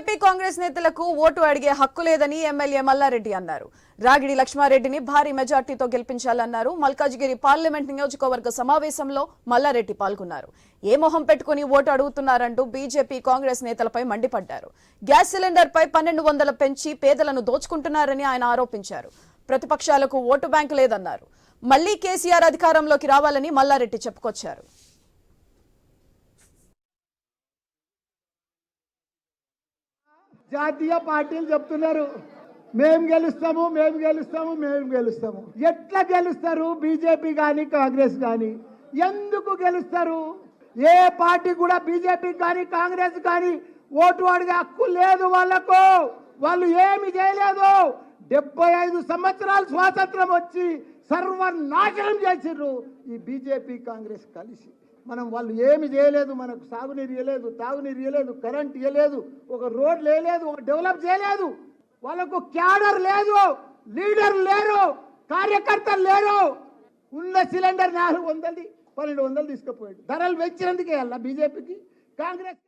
AP Congress నేతలకు vote అడిగే హక్కు లేదని ఎమ్మెల్యే మల్లారెడ్డి అన్నారు. రాగిడి లక్ష్మారెడ్డిని భారీ మెజార్టీతో గెలిపించాలన్నారు. మల్కాజ్గిరి పార్లమెంట్ నియోజకవర్గ సమావేశంలో మల్లారెడ్డి పాల్గొన్నారు. ఏ మొహం పెట్టుకుని ఓటు అడుగుతున్నారంటూ బీజేపీ కాంగ్రెస్ నేతలపై మండిపడ్డారు. గ్యాస్ సిలిండర్ పై పన్నెండు వందల పెంచి పేదలను దోచుకుంటున్నారని ఆయన ఆరోపించారు. ప్రతిపక్షాలకు ఓటు బ్యాంకు లేదన్నారు. మళ్ళీ కేసీఆర్ అధికారంలోకి రావాలని మల్లారెడ్డి చెప్పుకొచ్చారు. జాతీయ పార్టీలు చెప్తున్నారు. మేము గెలుస్తాము మేము గెలుస్తాము మేము గెలుస్తాము. ఎట్లా గెలుస్తారు? బీజేపీ కానీ కాంగ్రెస్ కానీ ఎందుకు గెలుస్తారు? ఏ పార్టీ కూడా బీజేపీ కానీ కాంగ్రెస్ కానీ ఓటు అడిగే హక్కు లేదు వాళ్ళకు. వాళ్ళు ఏమి చేయలేదు. డెబ్బై ఐదు సంవత్సరాలు స్వాతంత్రం వచ్చి సర్వనాశనం చేసిర్రు ఈ బీజేపీ కాంగ్రెస్ కలిసి. మనం వాళ్ళు ఏమి చేయలేదు మనకు సాగునీరు ఇవ్వలేదు తాగునీరు ఇవ్వలేదు కరెంట్ ఇవ్వలేదు ఒక రోడ్లు వేయలేదు ఒక డెవలప్ చేయలేదు. వాళ్ళకు క్యాడర్ లేదు లీడర్ లేరు కార్యకర్తలు లేరు. ఉన్న సిలిండర్ నాలుగు వందలది పన్నెండు వందలు తీసుకుపోయాడు. ధరలు పెంచినందుకే అలా బీజేపీకి కాంగ్రెస్